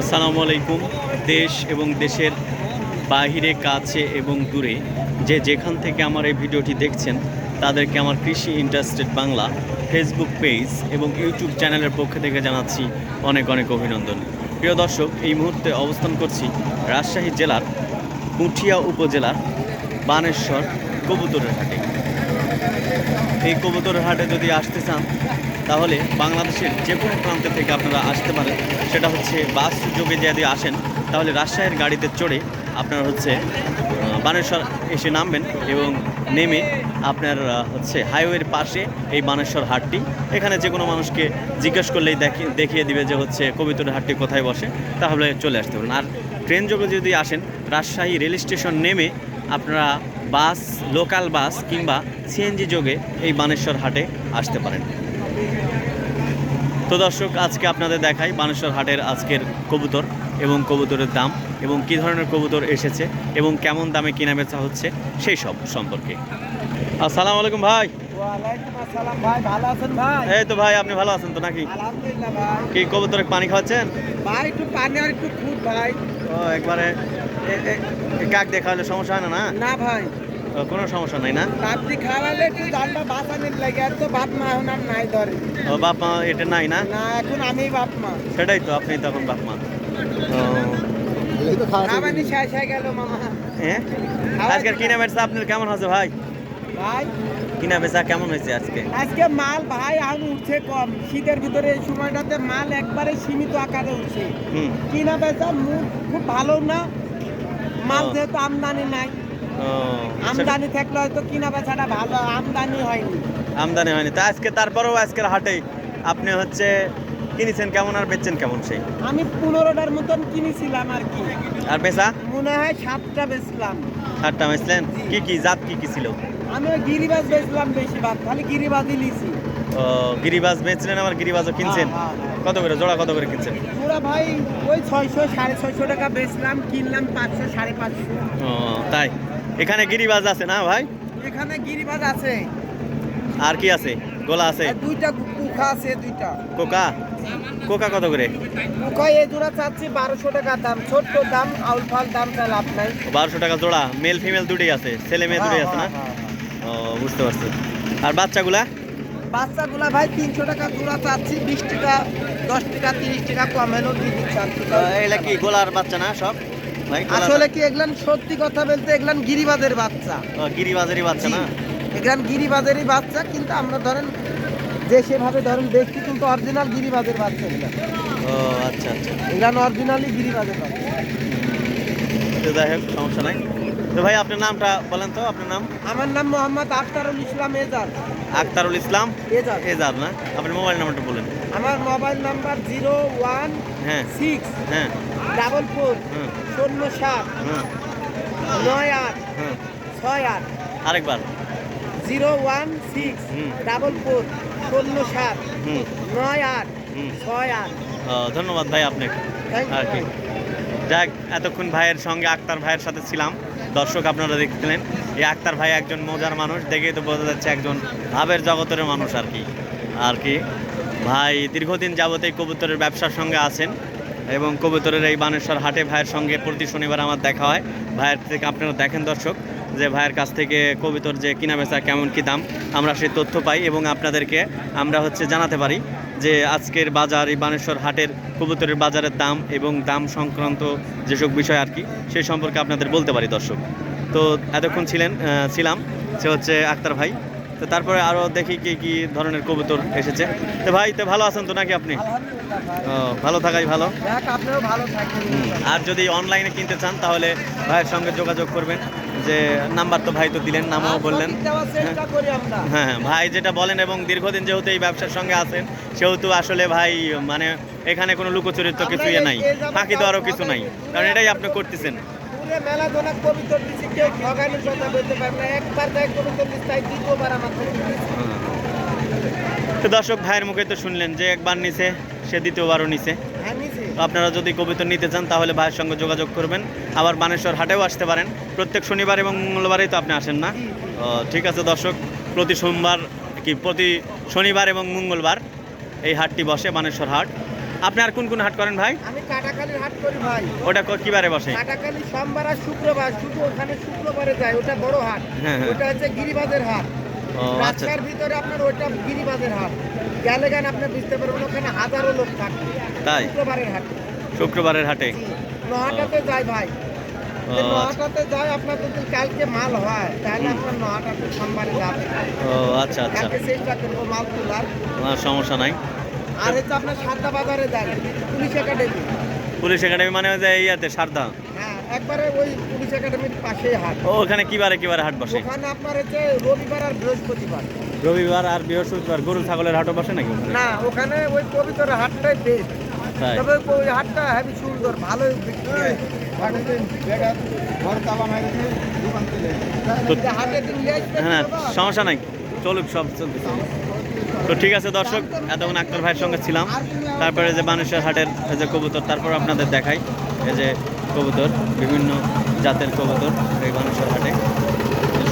আসসালামু আলাইকুম। দেশ এবং দেশের বাহিরে, কাছে এবং দূরে যে যেখান থেকে আমার এই ভিডিওটি দেখছেন, তাদেরকে আমার কৃষি ইন্টারেস্টেড বাংলা ফেসবুক পেজ এবং ইউটিউব চ্যানেলের পক্ষ থেকে জানাচ্ছি অনেক অনেক অভিনন্দন। প্রিয় দর্শক, এই মুহূর্তে অবস্থান করছি রাজশাহী জেলার পুঠিয়া উপজেলার বানেশ্বর কবুতরের হাটে। এই কবুতরের হাটে যদি আসতে চান তাহলে বাংলাদেশের যে কোনো প্রান্ত থেকে আপনারা আসতে পারেন। সেটা হচ্ছে বাস যোগে যদি আসেন, তাহলে রাজশাহীর গাড়িতে চড়ে আপনারা হচ্ছে বানেশ্বর এসে নামবেন এবং নেমে আপনার হচ্ছে হাইওয়ের পাশে এই বানেশ্বর হাটটি। এখানে যে কোনো মানুষকে জিজ্ঞেস করলেই দেখিয়ে দিবে যে হচ্ছে কবিতর হাটটি কোথায় বসে, তাহলে চলে আসতে পারেন। আর ট্রেন যোগে যদি আসেন, রাজশাহী রেল স্টেশন নেমে আপনারা বাস লোকাল বাস কিংবা সিএনজি যোগে এই বানেশ্বর হাটে আসতে পারেন। তো দর্শক আজকে আপনাদের দেখাই বানেশ্বর হাটের আজকের কবুতর এবং কবুতরের দাম এবং কি ধরনের কবুতর এসেছে এবং কেমন দামে কেনা বেচা হচ্ছে সেই সব সম্পর্কে। আসসালামু আলাইকুম ভাই। আসসালাম ভাই ভালো আছেন ভাই? এই তো ভাই আপনি ভালো আছেন তো নাকি? কি কবুতরে পানি খাওয়াচ্ছেন? ভাই একটু পানি আর একটু খুদ ভাই। ও একবারে কাক দেখা হলে সমস্যা হয় না? না ভাই। কোনো সমস্যা নাই না? রাত্রি খাওয়ালে একটু ডালটা বাঁচানোর লাগে? আর তো বাপ মা এখন আর নাই ধরে। ও বাপ মা এটা নাই না? না এখন আমি বাপ মা। সেটাই তো আপনি তখন বাপ মা। খাবানি শেষ হয়ে গেল মামা। হ্যাঁ আজকের কিনা বেচা আপনার কেমন হয়েছে ভাই? ভাই? কিনা বেচা কেমন হয়েছে আজকে? আজকে মাল ভাই এখন উঠছে কম। শীতের ভিতরে এই সময়টাতে মাল একবারে সীমিত আকারে উঠছে। কিনা বেচা মুখ খুব ভালো না। মাল যেহেতু আমদানি নাই। আমদানি থাকলে হয়তো কিনা বেচাটা ভালো আমদানি হয়নি। আমদানি হয়নি। তা আজকে তারপরেও আজকের হাটে আপনি হচ্ছে কিনেছেন কেমন আর বেচছেন কেমন সেই? আমি পনেরোটার মতন কিনেছিলাম আর কি। আর বেচা? মনে হয় সাতটা বেচলাম। হাটটা বেচলেন? কি কি জাত কি কি ছিল? আমি ওই গিরিবাজ বেচলাম বেশি ভাগ খালি গিরিবাজই লিছি ও গিরিবাজ বেচলেন আবার গিরিবাজও কিনছেন? হ্যাঁ, হ্যাঁ, কত করে? জোড়া কত করে কিনছেন? পুরা ভাই ওই ছয়শো সাড়ে ছয়শো টাকা বেচলাম কিনলাম পাঁচশো সাড়ে পাঁচশো। ও তাই? এখানে গিরিবাজ আছে না ভাই? এখানে গিরিবাজ আছে। আর কি আছে? গোলা আছে? দুইটা কুখা আছে দুইটা। কোকা কোকা কত করে? কুখা এই জোড়া চাচ্ছি বারোশো টাকা দাম। ছোট্ট দাম আউল ফাল দাম চা লাভ নাই। বারোশো টাকা জোড়া মেল ফিমেল দুটোই আছে ছেলে মেয়ে দুটোই আছে না? হ্যাঁ, হ্যাঁ, হ্যাঁ। ও বুঝতে পারছি। আর বাচ্চাগুলা? বাচ্চাগুলা ভাই তিনশো টাকা জোড়া চাচ্ছি বিশ টাকা দশ টাকা তিরিশ টাকা কম হলেও দিয়ে দিচ্ছি। এগুলা কি গোলার বাচ্চা না সব? আসলে কি এগুলান সত্যি কথা বলতে এগুলান গিরিবাজের বাচ্চা। ও, গিরিবাজারি বাচ্চা না? এগুলান গিরিবাজেরই বাচ্চা কিন্তু আমরা ধরেন যে সেভাবে ধরেন দেখছি কিন্তু অরিজিনাল গিরিবাজের বাচ্চা এগুলা ও আচ্ছা আচ্ছা। এগুলান অরিজিনালি গিরিবাজের বাচ্চা। যাই হোক সমস্যা নাই। তো ভাই আপনার নামটা বলেন তো আপনার নাম? আমার নাম মোহাম্মদ আখতারুল ইসলাম এজাজ। আক্তারুল ইসলাম? এজাজ। এজাদ না? আপনার মোবাইল নাম্বারটা বলেন। আমার মোবাইল নাম্বার জিরো ওয়ান হ্যাঁ। সিক্স হ্যাঁ। ডাবল ফোর হুম। শূন্য সাত নয় আট ছয় আট। আরেকবার। Zero one six. Double four শূন্য সাত নয় আট ছয় আট। ধন্যবাদ ভাই আপনাকে। আর কি। যাক এতক্ষণ ভাইয়ের সঙ্গে আক্তার ভাইয়ের সাথে ছিলাম। দর্শক আপনারা দেখছিলেন এই আক্তার ভাই একজন মজার মানুষ দেখেই তো বোঝা যাচ্ছে একজন ভাবের জগতের মানুষ আর কি। আর কি ভাই দীর্ঘদিন যাবত এই কবুতরের ব্যবসার সঙ্গে আছেন। এবং কবুতরের এই বানেশ্বর হাটে ভাইয়ের সঙ্গে প্রতি শনিবার আমার দেখা হয়। ভাইয়ের থেকে আপনারা দেখেন দর্শক যে ভাইয়ের কাছ থেকে কবিতর যে কিনা বেচা কেমন কী দাম, আমরা সেই তথ্য পাই এবং আপনাদেরকে আমরা হচ্ছে জানাতে পারি যে আজকের বাজার, এই বানেশ্বর হাটের কবুতরের বাজারের দাম এবং দাম সংক্রান্ত যেসব বিষয় আর কি সেই সম্পর্কে আপনাদের বলতে পারি দর্শক। তো এতক্ষণ ছিলেন ছিলাম, সে হচ্ছে আক্তার ভাই। তো তারপরে আরও দেখি কি কি ধরনের কবুতর এসেছে। তো ভাই তো ভালো আছেন তো নাকি আপনি? ও, ভালো থাকাই ভালো। আর যদি অনলাইনে কিনতে চান তাহলে ভাইয়ের সঙ্গে যোগাযোগ করবেন। যে নাম্বার তো ভাই তো দিলেন নামও বললেন। আমরা। হ্যাঁ হ্যাঁ, ভাই যেটা বলেন এবং দীর্ঘদিন যেহেতু এই ব্যবসার সঙ্গে আছেন সেহেতু আসলে ভাই মানে এখানে কোনো লুকোচুরির তো কিছুই নাই। ফাঁকি দেওয়ারও কিছু নাই। কারণ এটাই আপনি করতেছেন। পুরে মেলা ধরা কবিতর দিছি কেউ কথা বলতে পারে না। একবার দিছি তাই দ্বিতীয়বার আমার তো দর্শক ভাইয়ের মুখে তো শুনলেন যে একবার নিছে সে দ্বিতীয়বারও নিছে। হ্যাঁ আপনারা যদি কবিতা নিতে চান তাহলে ভাইয়ের সঙ্গে যোগাযোগ করবেন। আবার বানেশ্বর হাটেও আসতে পারেন। প্রত্যেক শনিবার এবং মঙ্গলবারেই তো আপনি আসেন না? ঠিক আছে দর্শক প্রতি সোমবার কি প্রতি শনিবার এবং মঙ্গলবার এই হাটটি বসে বানেশ্বর হাট। আপনি আর কোন কোন হাট করেন ভাই? আমি কাটাখালির হাট করি ভাই। ওটা ক- কি বারে বসে? কাটাখালি সোমবার আর শুক্রবার শুধু ওখানে শুক্রবারে যায় ওটা বড় হাট। হ্যাঁ, হ্যাঁ। ওটা হচ্ছে গিরিবাজের হাট। আচ্ছা। রাস্তার ভিতরে আপনার ওইটা গিরিবাজের হাট। গেলে গান আপনি বুঝতে পারবেন ওখানে হাজারো লোক থাকে। তাই? শুক্রবারের হাট। শুক্রবারের হাটে? নহাটাতে যায় ভাই। আচ্ছা। নহাটাতে যায় আপনার যদি কালকে মাল হয় তাহলে আপনার নহাটাতে সোমবারে যাবে। ও আচ্ছা আচ্ছা। কালকে চেষ্টা করব মাল তোলার। সমস্যা নাই। আর হচ্ছে আপনার সাতটা বাজারে যায় পুলিশ একাডেমি। পুলিশ একাডেমি মানে যে ইয়াতে সারদা? হ্যাঁ একবারে ওই পুলিশ একাডেমির পাশেই হাট। ও ওখানে কি বারে কি বারে হাট বসে? ওখানে আপনার হচ্ছে রবিবার আর বৃহস্পতিবার। রবিবার আর বৃহস্পতিবার গরু ছাগলের হাটও বসে নাকি? না ওখানে ওই পবিত্র হাটটাই বেস্ট তবে ওই হাটটা সুন্দর বিক্রি হয়। হ্যাঁ সমস্যা নাই চলুক সব চলতেছে। তো ঠিক আছে দর্শক, এতক্ষণ আক্তার ভাইয়ের সঙ্গে ছিলাম। তারপরে যে মানুষের হাটের যে কবুতর, তারপর আপনাদের দেখাই। এই যে কবুতর, বিভিন্ন জাতের কবুতর এই মানুষের হাটে।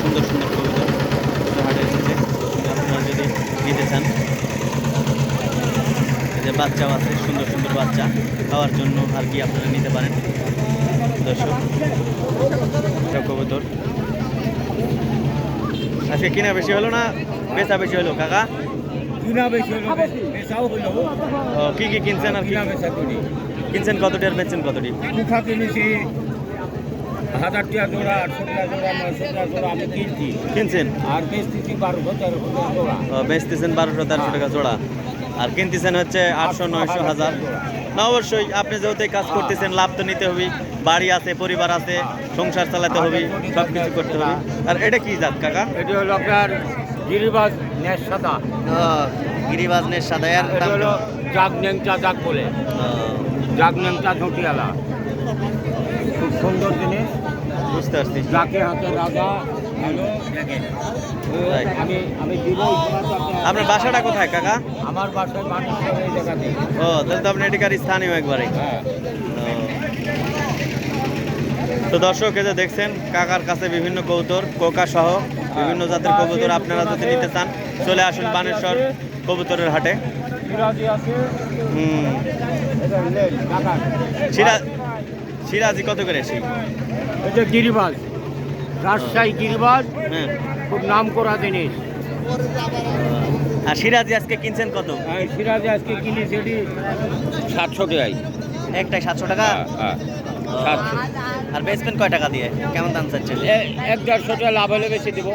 সুন্দর সুন্দর কবুতর হাটে এসেছে। আপনারা যদি নিতে চান যে বাচ্চাও আছে, সুন্দর সুন্দর বাচ্চা খাওয়ার জন্য আর কি আপনারা নিতে পারেন। দর্শক কবুতর। আজকে কিনা বেশি হলো না? বেচা বেশি হলো, কাকা? কি কি কিনছেন আর কিনছেন কতটি আর বেচছেন কতটি কিনেছি হাজার টাকা জোড়া আটশো টাকা জোড়া নয়শো টাকা জোড়া আমি কিনছি। কিনছেন? আর বেচতেছি বারোশো তেরোশো টাকা জোড়া। বেচতেছেন বারোশো তেরোশো টাকা জোড়া। আর কিনতেছেন হচ্ছে আটশো নয়শো হাজার। না অবশ্যই আপনি যেহেতু কাজ করতেছেন লাভ তো নিতে হবে বাড়ি আছে পরিবার আছে সংসার চালাতে হবে সব কিছু করতে হবে আর এটা কি জাত কাকা? এটা হলো আপনার গিরিবাজ নেশ সাদা গিরিবাজনের সাদা এটা হলো জাগ নেংটা জাগ বলে। জাগ নেংটা ঝুঁটিয়ালা খুব সুন্দর জিনিস। বুঝতে পারছি। যাকে হাতে রাজা ভালো আমি আমি দিব আপনার। বাসাটা কোথায় কাকা? আমার বাসায় মানুষ এই জায়গাতে। ও তাহলে তো আপনি এটিকার স্থানীয় একবারে। হ্যাঁ। তো দর্শক যে দেখছেন কাকার কাছে বিভিন্ন কবুতর কোকা সহ বিভিন্ন জাতের কবুতর আপনারা যদি নিতে চান চলে আসুন বানেশ্বর কবুতরের হাটে। সিরাজি কত করে এটা গিরিবাজ। রাজশাহী গিরিবাজ। হ্যাঁ। খুব নাম করা জিনিস। আর সিরাজি আজকে কিনছেন কত? এই সিরাজি আজকে কিনি সেটি সাতশো টাকাই একটাই সাতশো টাকা? হ্যাঁ হ্যাঁ। সাতশো আর বেচবেন কয় টাকা দিয়ে? কেমন দাম চাচ্ছেন? এক দেড়শো টাকা লাভ হলে বেশি দেবো।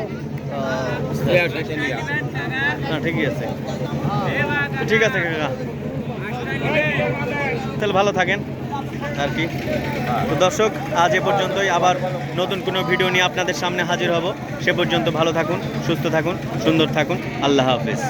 না ঠিকই আছে। ঠিক আছে কাকা। তাহলে ভালো থাকেন। আর কি? তো দর্শক আজ এ পর্যন্তই। আবার নতুন কোনো ভিডিও নিয়ে আপনাদের সামনে হাজির হব। সে পর্যন্ত ভালো থাকুন সুস্থ থাকুন সুন্দর থাকুন। আল্লাহ হাফেজ।